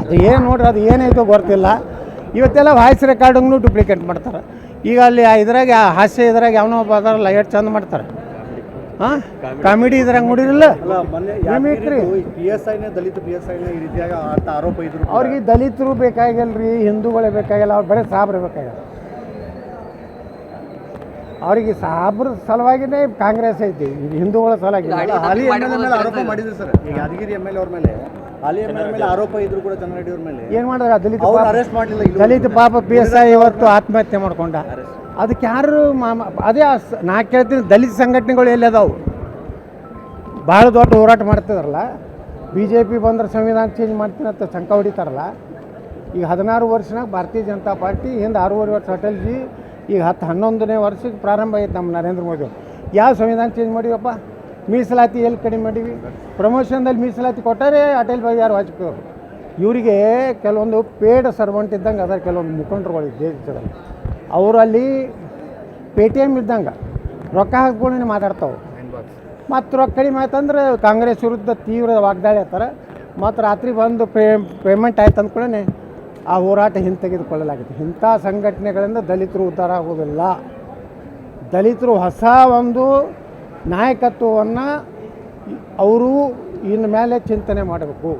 ಅದು ಏನು ನೋಡ್ರಿ ಅದು ಏನೈತೋ ಗೊತ್ತಿಲ್ಲ. ಇವತ್ತೆಲ್ಲ ವಾಯ್ಸ್ ರೆಕಾರ್ಡಿಂಗ್ನು ಡೂಪ್ಲಿಕೇಟ್ ಮಾಡ್ತಾರೆ. ಈಗ ಅಲ್ಲಿ ಆ ಇದ್ರಾಗ ಆ ಹಾಸ್ಯ ಇದ್ರಾಗ ಯಾವನೋ ಒಬ್ಬ ಅದಾರಲ್ಲ ಎಷ್ಟು ಚಂದ ಮಾಡ್ತಾರೆ. ಹಾಂ? ಕಾಮಿಡಿ. ಇದ್ರಾಗ ನೋಡಿರಲ್ಲ? ಅಲ್ಲ ಮಿಮಿಕ್ರಿ. ಪಿ ದಲಿತ ಪಿ ಈ ರೀತಿಯಾಗಿ ಆತ ಆರೋಪ ಇದ್ರು ಕೂಡ. ಅವ್ರಿಗೆ ದಲಿತರು ಬೇಕಾಗಿಲ್ಲ ರೀ ಹಿಂದೂಗಳೇ ಬೇಕಾಗಿಲ್ಲ ಅವ್ರು ಬರೀ ಸಾಬ್ರೆ ಬೇಕಾಗಿಲ್ಲ. ಅವರಿಗೆ ಸಾಬ್ರ ಸಲುವಾಗಿನೇ ಕಾಂಗ್ರೆಸ್ ಐತಿ. ಹಿಂದೂಗಳ ಸಲುವಾಗಿ. ಹಾಲಿ ಎಲ್ ಮೇಲೆ ಆರೋಪ ಮಾಡಿದ್ರು ಸರ್. ಈಗ ಯಾದಗಿರಿ ಎಂ ಎಲ್ ಅವ್ರ ಮೇಲೆ ಹಾಲಿ ಎಂ ಎಲ್ ಮೇಲೆ ಆರೋಪ ಇದ್ರು ಕೂಡ ಚನ್ನರೆಡ್ಡಿ ಅವ್ರ ಮೇಲೆ. ಏನು ಮಾಡಿದ್ರೆ? ದಲಿತ ಅವ್ರು ಅರೆಸ್ಟ್ ಮಾಡಲಿಲ್ಲ ಇಲ್ಲಿ ದಲಿತ ಪಾಪ ಪಿ ಎಸ್ ಐ ಇವತ್ತು ಆತ್ಮಹತ್ಯೆ ಮಾಡ್ಕೊಂಡ. ಅದಕ್ಕೆ ಯಾರು ಮಾಮ ಅದೇ ನಾ ಕೇಳ್ತೀನಿ ದಲಿತ ಸಂಘಟನೆಗಳು ಎಲ್ಲಿ ಅದಾವು? ಭಾಳ ದೊಡ್ಡ ಹೋರಾಟ ಮಾಡ್ತಿದಾರಲ್ಲ. ಬಿ ಜೆ ಪಿ ಬಂದ್ರೆ ಸಂವಿಧಾನ ಚೇಂಜ್ ಮಾಡ್ತೀನಿ ಅಂತ ಶಂಕ ಹೊಡಿತಾರಲ್ಲ. ಈಗ ಹದಿನಾರು ವರ್ಷನಾಗ ಭಾರತೀಯ ಜನತಾ ಪಾರ್ಟಿ ಹಿಂದೆ ಆರೂವರೆ ವರ್ಷ ಅಟಲ್ಜಿ ಈಗ ಹತ್ತು ಹನ್ನೊಂದನೇ ವರ್ಷಕ್ಕೆ ಪ್ರಾರಂಭ ಆಯ್ತು ನಮ್ಮ ನರೇಂದ್ರ ಮೋದಿ. ಯಾವ ಸಂವಿಧಾನ ಚೇಂಜ್ ಮಾಡಿವಪ್ಪ? ಮೀಸಲಾತಿ ಎಲ್ಲಿ ಕಡಿಮೆ ಮಾಡೀವಿ ಪ್ರಮೋಷನ್ದಲ್ಲಿ ಮೀಸಲಾತಿ ಕೊಟ್ಟಾರೆ ಅಟಲ್ ಬಿಹಾರಿ ವಾಜಪೇಯಿ ಇವರಿಗೆ ಕೆಲವೊಂದು ಪೇಡ್ ಸರ್ವಂಟ್ ಇದ್ದಂಗೆ ಅದರ, ಕೆಲವೊಂದು ಮುಖಂಡರುಗಳು ದೇಶದಲ್ಲಿ. ಅವರಲ್ಲಿ ಪೇ ಟಿ ಎಂ ಇದ್ದಂಗೆ. ರೊಕ್ಕ ಹಾಕ್ಕೊಂಡು ಮಾತಾಡ್ತಾವೆ ಮತ್ತು ರೊಕ್ಕ ಕಡಿಮೆ ಆಯ್ತಂದ್ರೆ ಕಾಂಗ್ರೆಸ್ ವಿರುದ್ಧ ತೀವ್ರ ವಾಗ್ದಾಳಿ ಆಗ್ತಾರೆ. ಮತ್ತು ರಾತ್ರಿ ಬಂದು ಪೇ ಪೇಮೆಂಟ್ ಆಯ್ತು ಅಂದ್ಕೊಳ್ಳೇ ಆ ಹೋರಾಟ ಹಿಂತೆಗೆದುಕೊಳ್ಳಲಾಗಿದೆ. ಇಂಥ ಸಂಘಟನೆಗಳಿಂದ ದಲಿತರು ಉದ್ಧಾರ ಆಗೋದಿಲ್ಲ ದಲಿತರು ಹೊಸ ಒಂದು ನಾಯಕತ್ವವನ್ನು ಅವರು ಇನ್ನು ಮೇಲೆ ಚಿಂತನೆ ಮಾಡಬೇಕು.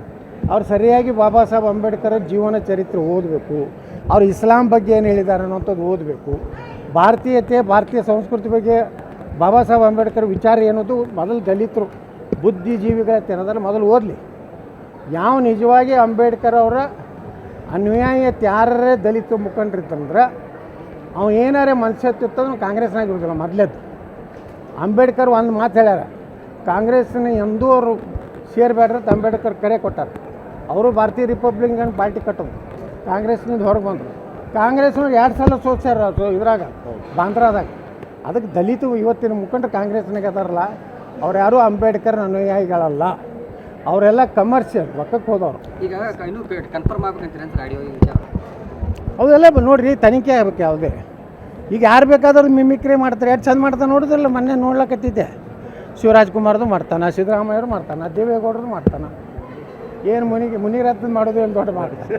ಅವ್ರು ಸರಿಯಾಗಿ ಬಾಬಾ ಸಾಹೇಬ್ ಅಂಬೇಡ್ಕರ್ ಜೀವನ ಚರಿತ್ರೆ ಓದಬೇಕು. ಅವ್ರು ಇಸ್ಲಾಂ ಬಗ್ಗೆ ಏನು ಹೇಳಿದ್ದಾರೆ ಅನ್ನೋಂಥದ್ದು ಓದಬೇಕು. ಭಾರತೀಯತೆ, ಭಾರತೀಯ ಸಂಸ್ಕೃತಿ ಬಗ್ಗೆ ಬಾಬಾ ಸಾಹೇಬ್ ಅಂಬೇಡ್ಕರ್ ವಿಚಾರ ಏನೋದು ಮೊದಲು ದಲಿತರು ಬುದ್ಧಿಜೀವಿಗಳ ತೆನದಲ್ಲಿ ಮೊದಲು ಓದಲಿ. ಯಾವ ನಿಜವಾಗಿ ಅಂಬೇಡ್ಕರ್ ಅವರ ಅನ್ಯಾಯತೆ ಯಾರೇ ದಲಿತ ಮುಖಂಡ್ರಿತ್ತಂದ್ರೆ ಅವ ಏನಾರೇ ಮನುಷ್ಯತ್ವ ಕಾಂಗ್ರೆಸ್ನಾಗ ಇರೋದಿಲ್ಲ ಮೊದಲೇದು ಅಂಬೇಡ್ಕರ್ ಒಂದು ಮಾತು ಹೇಳ್ಯಾರ, ಕಾಂಗ್ರೆಸ್ನ ಎಂದೂ ಅವರು ಸೇರ್ಬೇಡ್ರಿ ಅಂತ ಅಂಬೇಡ್ಕರ್ ಕರೆ ಕೊಟ್ಟಾರ. ಅವರು ಭಾರತೀಯ ರಿಪಬ್ಲಿಕನ್ ಪಾರ್ಟಿ ಕಟ್ಟೋದು, ಕಾಂಗ್ರೆಸ್ನಿಂದ ಹೊರಗೆ ಬಂದರು. ಕಾಂಗ್ರೆಸ್ನವ್ರು ಎರಡು ಸಲ ಸೋಚ್ಯಾರ ಇದ್ರಾಗ, ಬಾಂದ್ರಾದಾಗ. ಅದಕ್ಕೆ ದಲಿತ ಇವತ್ತಿನ ಮುಖಂಡರು ಕಾಂಗ್ರೆಸ್ನಾಗ ಅದಾರಲ್ಲ ಅವ್ರು ಯಾರೂ ಅಂಬೇಡ್ಕರ್ ಅನುಯಾಯಿಗಳಲ್ಲ. ಅವರೆಲ್ಲ ಕಮರ್ಷಿಯಲ್ ರೊಕ್ಕಕ್ಕೆ ಹೋದವರು. ಈಗ ಇನ್ನೂ ಕನ್ಫರ್ಮ್ ಆಗ್ಬೇಕಂತೀರಿ ಅಂತ ವಿಚಾರ? ಅವೆಲ್ಲ ನೋಡಿರಿ ತನಿಖೆ ಆಗ್ಬೇಕು ಯಾವುದೇ. ಈಗ ಯಾರು ಬೇಕಾದ್ರೂ ಮಿಮಿಕ್ರಿ ಮಾಡ್ತಾರೆ ಎಷ್ಟು ಚಂದ ಮಾಡ್ತಾನೆ ನೋಡಿದ್ರಲ್ಲ ಮೊನ್ನೆ ನೋಡ್ಲಕತ್ತಿದ್ದೆ. ಶಿವರಾಜ್ ಕುಮಾರ್ದು ಮಾಡ್ತಾನೆ ಸಿದ್ದರಾಮಯ್ಯರು ಮಾಡ್ತಾನೆ ದೇವೇಗೌಡರು ಮಾಡ್ತಾನೆ. ಏನು ಮುನಿಗೆ ಮುನಿರತ್ನ ಮಾಡೋದು ಏನು ದೊಡ್ಡ ಮಾಡ್ತಾರೆ